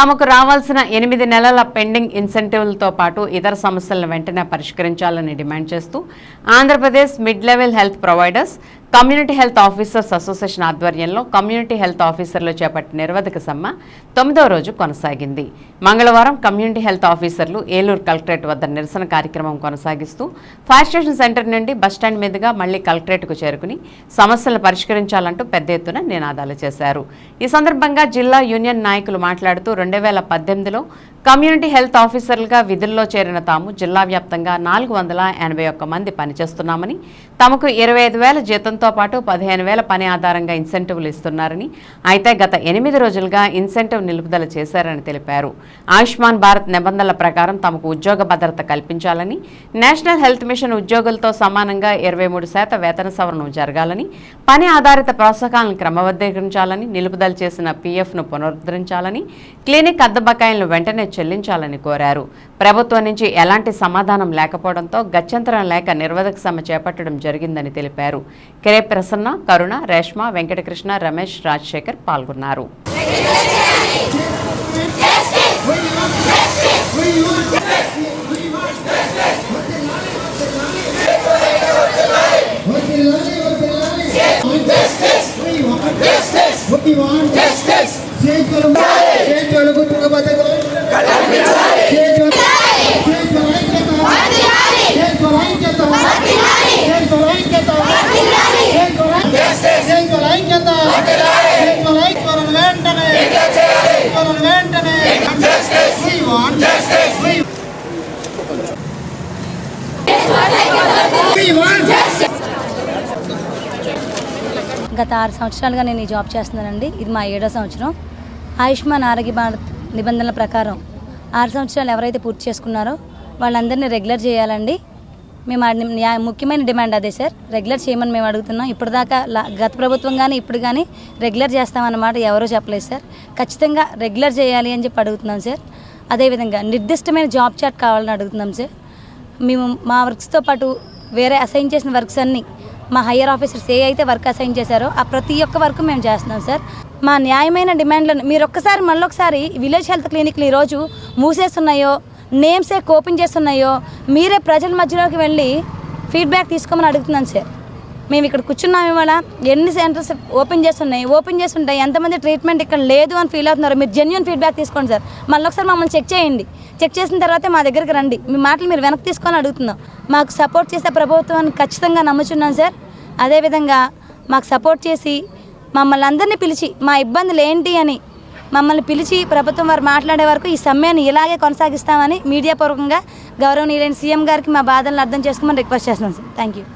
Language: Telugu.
తమకు రావాల్సిన ఎనిమిది నెలల పెండింగ్ ఇన్సెంటివ్లతో పాటు ఇతర సమస్యలను వెంటనే పరిష్కరించాలని డిమాండ్ చేస్తూ Andhra Pradesh mid level health providers community health officers association ఆధ్వర్యంలో కమ్యూనిటీ హెల్త్ ఆఫీసర్లు చేపట్టిన నిరవధిక సమ్మె తొమ్మిదవ రోజు కొనసాగింది. మంగళవారం కమ్యూనిటీ హెల్త్ ఆఫీసర్లు ఏలూరు కలెక్టరేట్ వద్ద నిరసన కార్యక్రమం కొనసాగిస్తూ ఫైర్ స్టేషన్ సెంటర్ నుండి బస్టాండ్ మీదుగా మళ్ళీ కలెక్టరేట్కు చేరుకుని సమస్యలను పరిష్కరించాలంటూ పెద్ద ఎత్తున నినాదాలు చేశారు. ఈ సందర్భంగా జిల్లా యూనియన్ నాయకులు మాట్లాడుతూ రెండు వేల పద్దెనిమిదిలో కమ్యూనిటీ హెల్త్ ఆఫీసర్లుగా విధుల్లో చేరిన తాము జిల్లా వ్యాప్తంగా నాలుగు వందల ఎనభై ఒక్క మంది పనిచేస్తున్నామని తమకు ఇరవై ఐదు వేల పాటు పదిహేను వేల పని ఆధారంగా ఇన్సెంటివ్లు ఇస్తున్నారని అయితే గత ఎనిమిది రోజులుగా ఇన్సెంటివ్ నిలుపుదల చేశారని తెలిపారు. ఆయుష్మాన్ భారత్ నిబంధనల ప్రకారం తమకు ఉద్యోగ భద్రత కల్పించాలని నేషనల్ హెల్త్ మిషన్ ఉద్యోగులతో సమానంగా ఇరవై మూడు శాతం వేతన సవరణ జరగాలని పని ఆధారిత ప్రోత్సాహాలను క్రమబద్ధీకరించాలని నిలుపుదల చేసిన పీఎఫ్ను పునరుద్ధరించాలని క్లినిక్ అద్దె బకాయిలను వెంటనే చెల్లించాలని కోరారు. ప్రభుత్వం నుంచి ఎలాంటి సమాధానం లేకపోవడంతో గత్యంతరం లేక నిర్వధక సమ్మె చేపట్టడం జరిగిందని తెలిపారు. కెరే ప్రసన్న కరుణ రేష్మ వెంకటకృష్ణ రమేష్ రాజశేఖర్ పాల్గొన్నారు We want justice. We want justice. గత ఆరు సంవత్సరాలుగా నేను ఈ జాబ్ చేస్తున్నానండి. ఇది మా ఏడో సంవత్సరం. ఆయుష్మాన్ ఆరోగ్య భారత్ నిబంధనల ప్రకారం ఆరు సంవత్సరాలు ఎవరైతే పూర్తి చేసుకున్నారో వాళ్ళందరినీ రెగ్యులర్ చేయాలండి. మేము ఆ ముఖ్యమైన డిమాండ్ అదే సార్. రెగ్యులర్ చేయమని మేము అడుగుతున్నాం. ఇప్పటిదాకా గత ప్రభుత్వం కానీ ఇప్పుడు కానీ రెగ్యులర్ చేస్తామన్నమాట ఎవరూ చెప్పలేదు సార్. ఖచ్చితంగా రెగ్యులర్ చేయాలి అని చెప్పి అడుగుతున్నాం సార్. అదేవిధంగా నిర్దిష్టమైన జాబ్ చాట్ కావాలని అడుగుతున్నాం సార్. మేము మా వర్క్స్తో పాటు వేరే అసైన్ చేసిన వర్క్స్ అన్నీ మా హయ్యర్ ఆఫీసర్స్ ఏ అయితే వర్క్ అసైన్ చేశారో ఆ ప్రతి ఒక్క వర్క్ మేము చేస్తున్నాం సార్. మా న్యాయమైన డిమాండ్లను మీరు ఒక్కసారి మళ్ళొకసారి విలేజ్ హెల్త్ క్లినిక్లు ఈరోజు మూసేస్తున్నాయో నేమ్సే ఓపెన్ చేస్తున్నాయో మీరే ప్రజల మధ్యలోకి వెళ్ళి ఫీడ్బ్యాక్ తీసుకోమని అడుగుతున్నాను సార్. మేము ఇక్కడ కూర్చున్నాం ఇవాళ. ఎన్ని సెంటర్స్ ఓపెన్ చేస్తున్నాయి? ఓపెన్ చేస్తుంటాయి ఎంతమంది ట్రీట్మెంట్ ఇక్కడ లేదు అని ఫీల్ అవుతున్నారు? మీరు జెన్యున్ ఫీడ్బ్యాక్ తీసుకోండి సార్. మళ్ళీ ఒకసారి మమ్మల్ని చెక్ చేయండి. చెక్ చేసిన తర్వాతే మా దగ్గరికి రండి. మీ మాటలు మీరు వెనక్కి తీసుకొని అడుగుతున్నాం. మాకు సపోర్ట్ చేసే ప్రభుత్వాన్ని ఖచ్చితంగా నమ్ముచున్నాం సార్. అదేవిధంగా మాకు సపోర్ట్ చేసి మమ్మల్ని అందరినీ పిలిచి మా ఇబ్బందులు ఏంటి అని మమ్మల్ని పిలిచి ప్రభుత్వం వారు మాట్లాడే వరకు ఈ సమ్మెను ఇలాగే కొనసాగిస్తామని మీడియా పూర్వకంగా గౌరవనీయులైన సీఎం గారికి మా బాధలను అర్థం చేసుకోమని రిక్వెస్ట్ చేస్తున్నాం సార్. Thank you